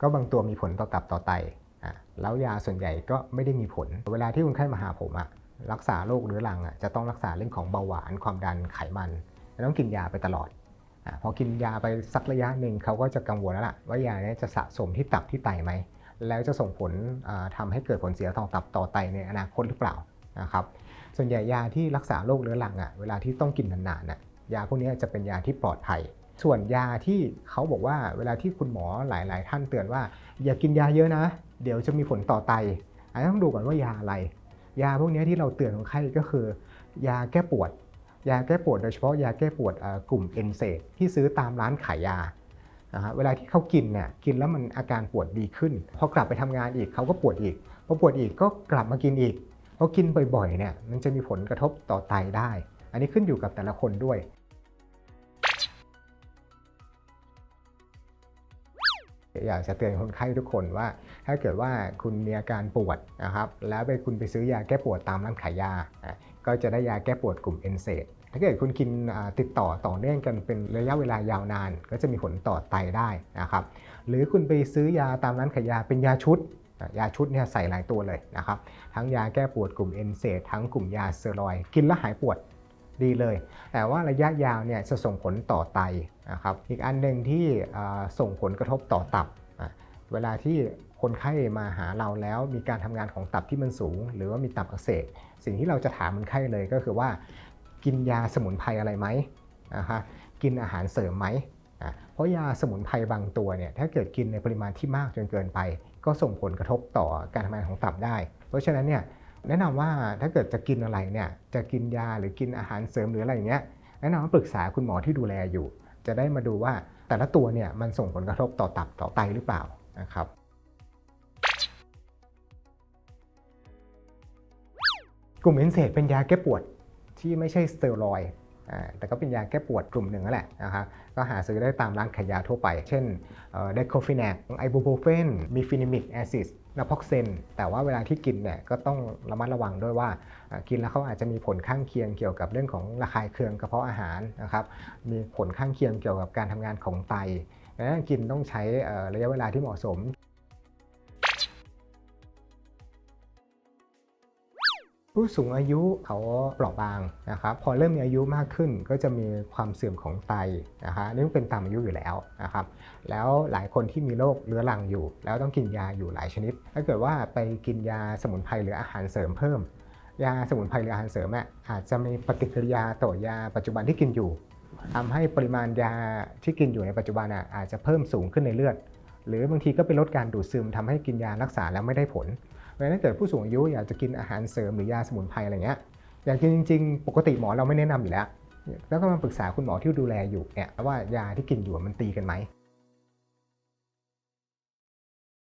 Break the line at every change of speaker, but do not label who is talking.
ก็บางตัวมีผลต่อตับต่อไตอะแล้วยาส่วนใหญ่ก็ไม่ได้มีผล เวลาที่คนไข้มาหาผมอะรักษาโรคเรื้อรังอะจะต้องรักษาเรื่องของเบาหวานความดันไขมันต้องกินยาไปตลอดอพอกินยาไปสักระยะหนึ่งเขาก็จะกังวลแล้วล่ะว่ายาเนี้จะสะสมที่ตับที่ไตไหมแล้วจะส่งผลทำาให้เกิดผลเสียต่อตับต่อไตในอนาคตหรือเปล่านะครับส่วนใหญ่ยาที่รักษาโรคเรื้อรังอะเวลาที่ต้องกินนานๆน่ะยาพวกนี้จะเป็นยาที่ปลอดภัย ส่วนยาที่เขาบอกว่าเวลาที่คุณหมอหลาย ๆ ท่านเตือนว่า อย่ากินยาเยอะนะ เดี๋ยวจะมีผลต่อไตอันนี้ต้องดูก่อนว่ายาอะไร ยาพวกนี้ที่เราเตือนคนไข้ก็คือ ยาแก้ปวด ยาแก้ปวดโดยเฉพาะยาแก้ปวดกลุ่มเอนเซดที่ซื้อตามร้านขายยานะฮะเวลาที่เขากินเนี่ยกินแล้วมันอาการปวดดีขึ้น พอกลับไปทำงานอีกเขาก็ปวดอีกพอปวดอีกก็กลับมากินอีกพอกินบ่อยๆเนี่ยมันจะมีผลกระทบต่อไตได้ อันนี้ขึ้นอยู่กับแต่ละคนด้วย อยากจะเตือนคนไข้ทุกคนว่า ถ้าเกิดว่าคุณมีอาการปวดนะครับแล้วไปคุณไปซื้อยาแก้ปวดตามร้านขายยา ก็จะได้ยาแก้ปวดกลุ่มเอนเซดถ้าเกิดคุณกินติดต่อต่อเนื่องกันเป็นระยะเวลายาวนาน ก็จะมีผลต่อไตได้นะครับหรือคุณไปซื้อยาตามร้านขายยาเป็นยาชุดยาชุดเนี่ยใส่หลายตัวเลยนะครับทั้งยาแก้ปวดกลุ่มเอนเซดทั้งกลุ่มยาสเซรอยกินแล้วหายปวด ดีเลย แต่ว่าระยะยาวเนี่ยจะส่งผลต่อไตนะครับอีกอันหนึ่งที่ส่งผลกระทบต่อตับ เวลาที่คนไข้มาหาเราแล้วมีการทำงานของตับที่มันสูง หรือว่ามีตับอักเสบสิ่งที่เราจะถามคนไข้เลยก็คือว่า กินยาสมุนไพรอะไรไหมนะคะกินอาหารเสริมไหมเพราะยาสมุนไพรบางตัวเนี่ยถ้าเกิดกินในปริมาณที่มากจนเกินไป ก็ส่งผลกระทบต่อการทำงานของตับได้ เพราะฉะนั้นเนี่ย แนะนำว่าถ้าเกิดจะกินอะไรเนี่ยจะกินยาหรือกินอาหารเสริมหรืออะไรอย่างเงี้ยแนะนำว่าปรึกษาคุณหมอที่ดูแลอยู่ จะได้มาดูว่าแต่ละตัวเนี่ยมันส่งผลกระทบต่อตับต่อไตหรือเปล่านะครับกลุ่มเอนเซดเป็นยาแก้ปวดที่ไม่ใช่สเตียรอยด์ แต่ก็เป็นยาแก้ปวดกลุ่มหนึ่งนั่นแหละนะครับก็หาซื้อได้ตามร้านขายยาทั่วไป เช่นเดคโคฟินแนกไอบูโปรเฟนมีฟินิมิกแอซิดนาพ็อกเซนแต่ว่าเวลาที่กินเนี่ยก็ต้องระมัดระวังด้วยว่า กินแล้วเขาอาจจะมีผลข้างเคียงเกี่ยวกับเรื่องของระคายเคืองกระเพาะอาหารนะครับมีผลข้างเคียงเกี่ยวกับการทำงานของไตดังนั้นกินต้องใช้ระยะเวลาที่เหมาะสม ผู้สูงอายุเขาเปราะบางนะครับพอเริ่มมีอายุมากขึ้นก็จะมีความเสื่อมของไตนะคะนี่เป็นตามอายุอยู่แล้วนะครับแล้วหลายคนที่มีโรคเรื้อรังอยู่ แล้วต้องกินยาอยู่หลายชนิด ถ้าเกิดว่าไปกินยาสมุนไพรหรืออาหารเสริมเพิ่ม ยาสมุนไพรหรืออาหารเสริมอะอาจจะมีปฏิกิริยาต่อยาปัจจุบันที่กินอยู่ทำให้ปริมาณยาที่กินอยู่ในปัจจุบันอะอาจจะเพิ่มสูงขึ้นในเลือด หรือบางทีก็ไปลดการดูดซึมทำให้กินยารักษาแล้วไม่ได้ผล เพราะฉะนั้นเกิดผู้สูงอายุอยากจะกินอาหารเสริมหรือยาสมุนไพรอะไรเงี้ยอยากกินจริง ๆ ปกติหมอเราไม่แนะนำอยู่แล้ว แล้วก็มาปรึกษาคุณหมอที่ดูแลอยู่เนี่ยว่ายาที่กินอยู่มันตีกันไหม